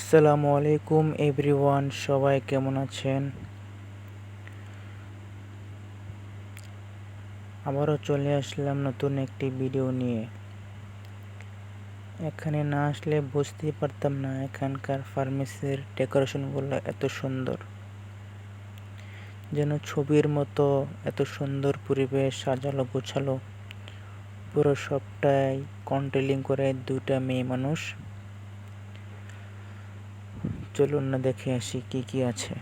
আসসালামু আলাইকুম এভরিওয়ান, সবাই কেমন আছেন? আবারও চলে আসলাম নতুন একটি ভিডিও নিয়ে। এখানে না আসলে বুঝতেই পারতাম না এখানকার ফার্মেসির ডেকোরেশনগুলো এত সুন্দর। যেন ছবির মতো এত সুন্দর পরিবেশ, সাজালো গোছালো। পুরো সবটাই কন্ট্রোলিং করে দুটা মেয়ে মানুষ। চলুন না দেখে আসি কি কি আছে।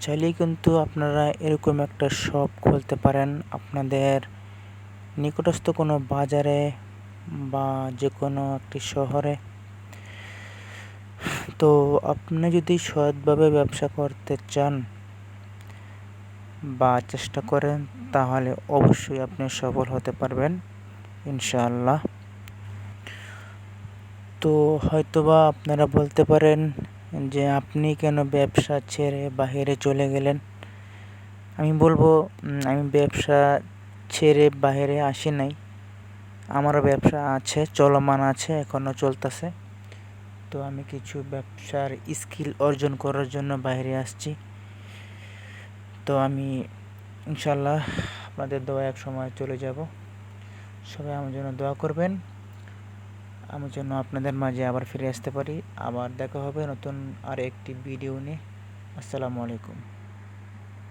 চাইলেই কিন্তু আপনারা এরকম একটা শপ খুলতে পারেন। আপনাদের নিকটস্থ কোনো বাজারে বা যে কোনো একটি শহরে। তো আপনি যদি সৎভাবে ব্যবসা করতে চান বা চেষ্টা করেন, তাহলে অবশ্যই আপনি সফল হতে পারবেন, ইনশাআল্লাহ। তো হয়তোবা আপনারা বলতে পারেন যে আপনি কেন ব্যবসা ছেড়ে বাহিরে চলে গেলেন? আমি বলব আমি ব্যবসা ছেড়ে বাহিরে আসি নাই। আমারও ব্যবসা আছে, চলমান আছে এখনও চলতেছে। তো আমি কিছু ব্যবসার স্কিল অর্জন করার জন্য বাইরে আসছি। তো আমি, ইনশাল্লাহ, আপনাদের দোয়া এক সময় চলে যাব। সবাই আমার জন্য দোয়া করবেন। আমি জন্য আপনাদের মাঝে আবার ফিরে আসতে পারি। আবার দেখা হবে নতুন আর একটি ভিডিও নিয়ে। আসসালামু আলাইকুম।